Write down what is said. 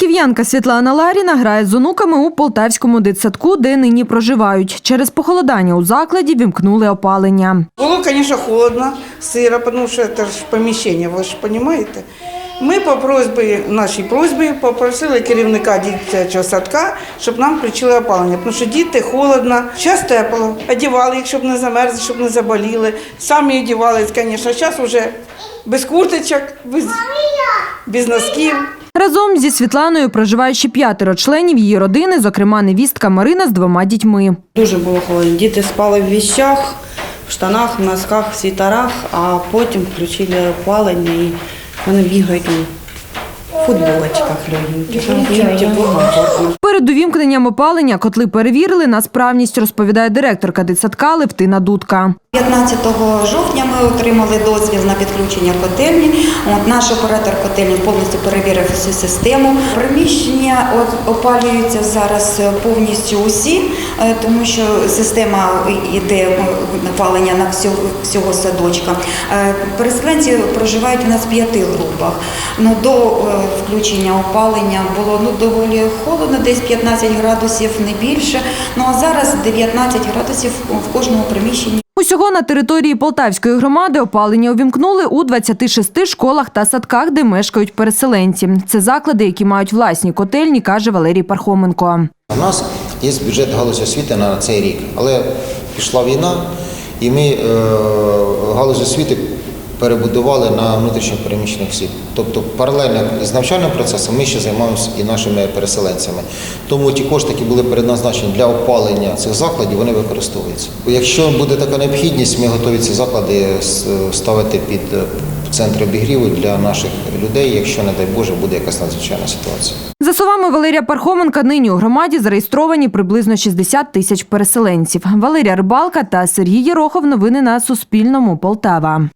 Харків'янка Світлана Ларіна грає з онуками у полтавському дитсадку, де нині проживають. Через похолодання у закладі вімкнули опалення. Было, конечно, холодно, сыро, потому что это же помещение, ви ж розумієте. Ми по просьбі, нашій просьбі попросили керівника дитячого садка, щоб нам включили опалення, тому що діти холодно, час тепло, одягали їх, щоб не замерзли, щоб не заболіли. Самі одягались, звісно, зараз вже без курточок, без, без носків. Разом зі Світланою проживає ще п'ятеро членів її родини, зокрема невістка Марина з двома дітьми. Дуже було холодно. Діти спали в віщах, в штанах, в носках, в світерах, а потім включили опалення і вони бігають футболочках комфортно. Перед увімкненням опалення котли перевірили на справність, розповідає директорка дитсадка Левтина Дудка. 15 жовтня ми отримали дозвіл на підключення котельні. От наш оператор котельні повністю перевірив всю систему. Приміщення опалюються зараз повністю усі, е, тому що система йде е, опалення на всього, всього садочка. Е, Переселенці проживають у нас в п'яти групах. Ну, до включення опалення було ну, доволі холодно, десь 15 градусів, не більше. Ну а зараз 19 градусів в кожному приміщенні. Усього на території Полтавської громади опалення увімкнули у 26 школах та садках, де мешкають переселенці. Це заклади, які мають власні котельні, каже Валерій Пархоменко. У нас є бюджет галузі освіти на цей рік, але пішла війна, і ми галузі галузь освіти перебудували на внутрішньопереміщених осіб. Тобто паралельно з навчальним процесом ми ще займаємося і нашими переселенцями. Тому ті кошти, які були передназначені для опалення цих закладів, вони використовуються. Якщо буде така необхідність, ми готові ці заклади ставити під е, центри обігріву для наших людей, якщо, не дай Боже, буде якась надзвичайна ситуація. За словами Валерія Пархоменка, нині у громаді зареєстровані приблизно 60 тисяч переселенців. Валерія Рибалка та Сергій Єрохов. Новини на Суспільному. Полтава.